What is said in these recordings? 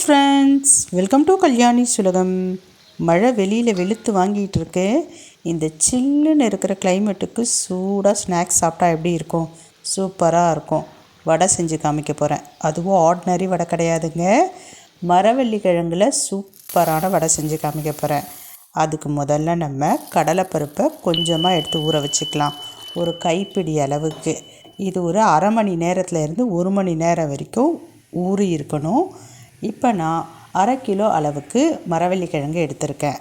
Friends welcome to Kalyani சுலகம் மழை வெளியில் வெளுத்து வாங்கிட்டு இருக்கு. இந்த சில்லுன்னு இருக்கிற கிளைமேட்டுக்கு சூடாக ஸ்நாக்ஸ் சாப்பிட்டா எப்படி இருக்கும்? சூப்பராக இருக்கும். வடை செஞ்சு காமிக்க போகிறேன் அதுவும் ஆர்டினரி வடை கிடையாதுங்க. மரவள்ளி கிழங்குல சூப்பரான வடை செஞ்சு காமிக்க போகிறேன் அதுக்கு முதல்ல நம்ம கடலைப்பருப்பை கொஞ்சமாக எடுத்து ஊற வச்சுக்கலாம். ஒரு கைப்பிடி அளவுக்கு. இது ஒரு அரை மணி நேரத்தில் இருந்து ஒரு மணி நேரம் வரைக்கும் ஊறி இருக்கணும் இப்போ நான் அரை கிலோ அளவுக்கு மரவள்ளி கிழங்கு எடுத்திருக்கேன்.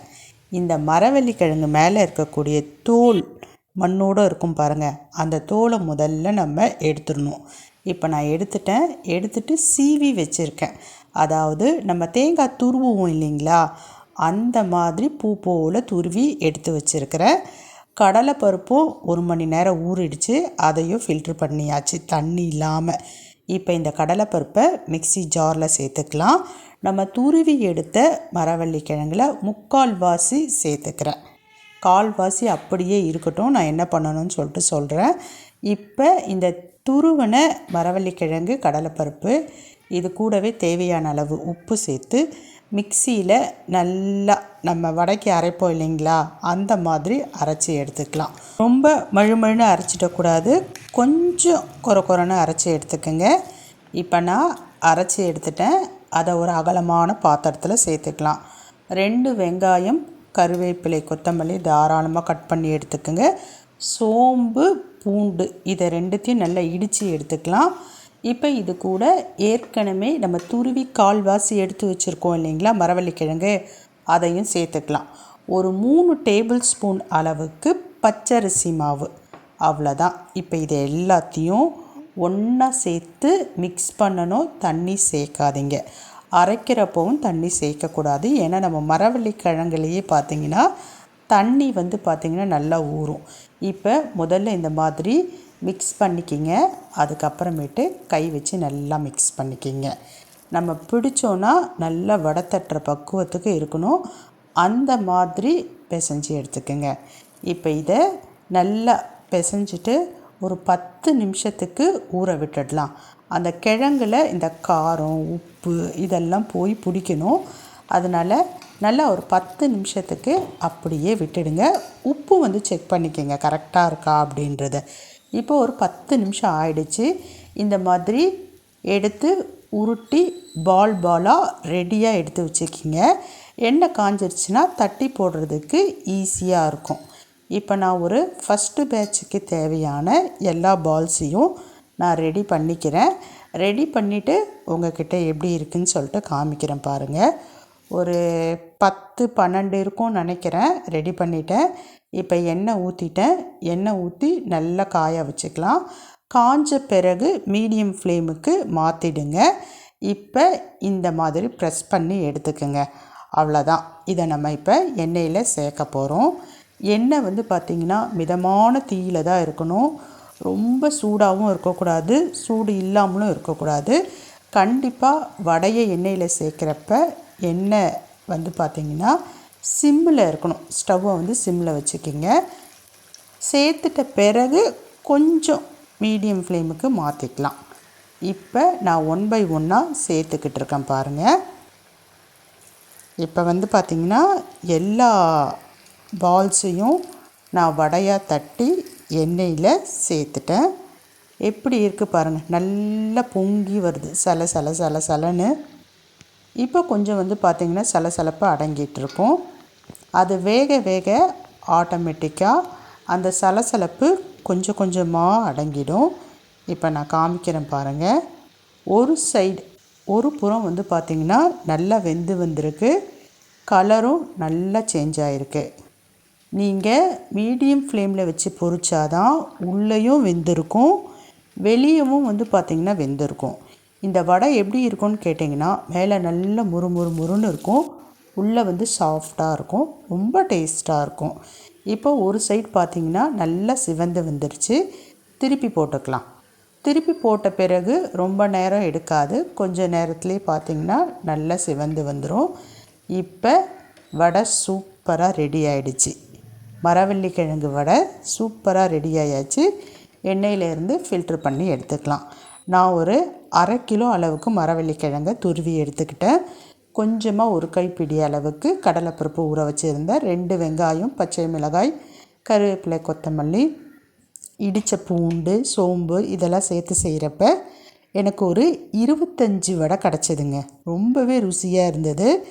இந்த மரவள்ளி கிழங்கு மேலே இருக்கக்கூடிய தோல் மண்ணோடு இருக்கும் பாருங்கள் அந்த தோலை முதல்ல நம்ம எடுத்துடணும். இப்போ நான் எடுத்துட்டேன். எடுத்துட்டு சீவி வச்சுருக்கேன். அதாவது நம்ம தேங்காய் துருவுவோம் இல்லைங்களா? அந்த மாதிரி பூ போல் துருவி எடுத்து வச்சுருக்கிறேன் கடலைப்பருப்பும் ஒரு மணி நேரம் ஊறிடுச்சு. அதையும் ஃபில்ட்ரு பண்ணியாச்சு. தண்ணி இல்லாமல் இப்போ இந்த கடலைப்பருப்பை மிக்ஸி ஜாரில் சேர்த்துக்கலாம். நம்ம துருவி எடுத்த மரவள்ளி கிழங்குல முக்கால் வாசி சேர்த்துக்கிறேன். கால்வாசி அப்படியே இருக்கட்டும். நான் என்ன பண்ணணும்னு சொல்லிட்டு சொல்கிறேன் இப்போ இந்த துருவன மரவள்ளி கிழங்கு கடலைப்பருப்பு இது கூடவே தேவையான அளவு உப்பு சேர்த்து மிக்சியில் நல்லா நம்ம வடைக்கு அரைப்போம் இல்லைங்களா? அந்த மாதிரி அரைச்சி எடுத்துக்கலாம். ரொம்ப மழுமழுன்னு அரைச்சிடக்கூடாது கொஞ்சம் குறை குறைன்னு அரைச்சி எடுத்துக்கோங்க. இப்போ நான் அரைச்சி எடுத்துட்டேன். அதை ஒரு அகலமான பாத்திரத்தில் சேர்த்துக்கலாம். ரெண்டு வெங்காயம் கருவேப்பிலை கொத்தமல்லி தாராளமாக கட் பண்ணி எடுத்துக்கோங்க. சோம்பு பூண்டு இதை ரெண்டுத்தையும் நல்லா இடித்து எடுத்துக்கலாம். இப்போ இது கூட ஏற்கனவே நம்ம துருவி கால்வாசி எடுத்து வச்சுருக்கோம் இல்லைங்களா? மரவள்ளி கிழங்கு அதையும் சேர்த்துக்கலாம். ஒரு மூணு டேபிள் ஸ்பூன் அளவுக்கு பச்சரிசி மாவு. அவ்வளோதான் இப்போ இது எல்லாத்தையும் ஒன்றா சேர்த்து மிக்ஸ் பண்ணணும். தண்ணி சேர்க்காதீங்க. அரைக்கிறப்பவும் தண்ணி சேர்க்கக்கூடாது. ஏன்னா நம்ம மரவள்ளி கிழங்குலேயே பார்த்தீங்கன்னா தண்ணி வந்து பார்த்திங்கன்னா நல்லா ஊறும். இப்போ முதல்ல இந்த மாதிரி மிக்ஸ் பண்ணிக்கிங்க. அதுக்கப்புறமேட்டு கை வச்சு நல்லா மிக்ஸ் பண்ணிக்கிங்க. நம்ம பிடிச்சோன்னா நல்லா வடை தட்டுற பக்குவத்துக்கு இருக்கணும். அந்த மாதிரி பிசைஞ்சு எடுத்துக்கோங்க. இப்போ இதை நல்லா பிசைஞ்சிட்டு ஒரு பத்து நிமிஷத்துக்கு ஊற விட்டுடலாம். அந்த கிழங்குல இந்த காரம் உப்பு இதெல்லாம் போய் பிடிக்கணும். அதனால் நல்லா ஒரு பத்து நிமிஷத்துக்கு அப்படியே விட்டுடுங்க. உப்பு வந்து செக் பண்ணிக்கோங்க. கரெக்டாக இருக்கா அப்படின்றத. இப்போ ஒரு பத்து நிமிஷம் ஆயிடுச்சு. இந்த மாதிரி எடுத்து உருட்டி பால் பாலாக ரெடியாக எடுத்து வச்சுக்கிங்க எண்ணெய் காஞ்சிருச்சுன்னா தட்டி போடுறதுக்கு ஈஸியாக இருக்கும். இப்போ நான் ஒரு ஃபஸ்ட்டு பேட்சுக்கு தேவையான எல்லா பால்ஸையும் நான் ரெடி பண்ணிக்கிறேன். ரெடி பண்ணிவிட்டு உங்ககிட்ட எப்படி இருக்குன்னு சொல்லிட்டு காமிக்கிறேன் பாருங்கள் ஒரு பத்து பன்னெண்டு இருக்கும்னு நினைக்கிறேன். ரெடி பண்ணிட்டேன். இப்போ எண்ணெய் ஊற்றிட்டேன் எண்ணெய் ஊற்றி நல்லா காய வச்சுக்கலாம். காஞ்ச பிறகு மீடியம் ஃப்ளேமுக்கு மாற்றிடுங்க இப்போ இந்த மாதிரி ப்ரெஸ் பண்ணி எடுத்துக்கோங்க. அவ்வளோதான் இதை நம்ம இப்போ எண்ணெயில் சேர்க்க போகிறோம் எண்ணெய் வந்து பார்த்திங்கன்னா மிதமான தீயில தான் இருக்கணும். ரொம்ப சூடாகவும் இருக்கக்கூடாது. சூடு இல்லாமலும் இருக்கக்கூடாது. கண்டிப்பாக வடையை எண்ணெயில் சேர்க்குறப்ப எண்ணெய் வந்து பார்த்திங்கன்னா சிம்மில் இருக்கணும். ஸ்டவ்வை வந்து சிம்மில் வச்சுக்கிங்க. சேர்த்துட்ட பிறகு கொஞ்சம் மீடியம் ஃப்ளேமுக்கு மாற்றிக்கலாம் இப்போ நான் ஒன் பை ஒன்னாக சேர்த்துக்கிட்டு இருக்கேன் பாருங்கள் இப்போ வந்து பார்த்திங்கன்னா எல்லா பால்ஸையும் நான் வடையாக தட்டி எண்ணெயில் சேர்த்துட்டேன். எப்படி இருக்குது பாருங்கள் நல்லா பொங்கி வருது. சல சல சல சலன்னு. இப்போ கொஞ்சம் வந்து பார்த்திங்கன்னா சலசலப்பு அடங்கிட்டுருக்கும். அது வேக வேக ஆட்டோமேட்டிக்காக அந்த சலசலப்பு கொஞ்சம் கொஞ்சமாக அடங்கிடும். இப்போ நான் காமிக்கிறேன் பாருங்கள் ஒரு சைடு ஒரு புறம் வந்து பார்த்திங்கன்னா நல்லா வெந்து வந்திருக்கு. கலரும் நல்லா சேஞ்ச் ஆகிருக்கு நீங்கள் மீடியம் ஃப்ளேமில் வச்சு பொறிச்சாதான் உள்ளேயும் வெந்திருக்கும். வெளியவும் வந்து பார்த்திங்கன்னா வெந்திருக்கும். இந்த வடை எப்படி இருக்கும்னு கேட்டிங்கன்னா மேலே நல்ல முறு முறு முறுன்னு இருக்கும். உள்ளே வந்து சாஃப்டாக இருக்கும். ரொம்ப டேஸ்ட்டாக இருக்கும். இப்போ ஒரு சைட் பார்த்திங்கன்னா நல்லா சிவந்து வந்துருச்சு. திருப்பி போட்டுக்கலாம். திருப்பி போட்ட பிறகு ரொம்ப நேரம் எடுக்காது. கொஞ்சம் நேரத்துலேயே பார்த்திங்கன்னா நல்லா சிவந்து வந்துடும் இப்போ வடை சூப்பராக ரெடி ஆகிடுச்சு மரவள்ளி கிழங்கு வடை சூப்பராக ரெடி ஆயாச்சு. எண்ணெயிலேருந்து ஃபில்ட்ரு பண்ணி எடுத்துக்கலாம். நான் ஒரு அரை கிலோ அளவுக்கு மரவள்ளிக்கிழங்க துருவி எடுத்துக்கிட்டேன் கொஞ்சமாக ஒரு கைப்பிடி அளவுக்கு கடலைப்பருப்பு ஊற வச்சுருந்தேன் ரெண்டு வெங்காயம் பச்சை மிளகாய் கருவேப்பிலை கொத்தமல்லி இடித்த பூண்டு சோம்பு இதெல்லாம் சேர்த்து செய்கிறப்ப எனக்கு ஒரு இருபத்தஞ்சி வடை கிடச்சிதுங்க. ரொம்பவே ருசியாக இருந்தது.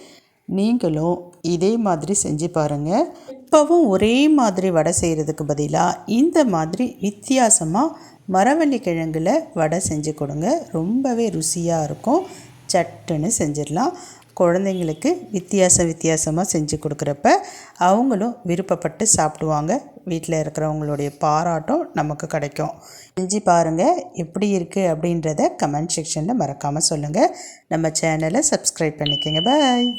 நீங்களும் இதே மாதிரி செஞ்சு பாருங்கள் இப்போவும் ஒரே மாதிரி வடை செய்கிறதுக்கு பதிலாக இந்த மாதிரி வித்தியாசமாக மரவள்ளி கிழங்குல வடை செஞ்சு கொடுங்க. ரொம்பவே ருசியாக இருக்கும். சட்டுன்னு செஞ்சிடலாம். குழந்தைங்களுக்கு வித்தியாச வித்தியாசமாக செஞ்சு கொடுக்குறப்ப அவங்களும் விருப்பப்பட்டு சாப்பிடுவாங்க. வீட்டில் இருக்கிறவங்களுடைய பாராட்டும் நமக்கு கிடைக்கும். செஞ்சு பாருங்கள் எப்படி இருக்குது அப்படின்றத கமெண்ட் செக்ஷனில் மறக்காமல் சொல்லுங்கள் நம்ம சேனலை சப்ஸ்கிரைப் பண்ணிக்கோங்க. பாய்.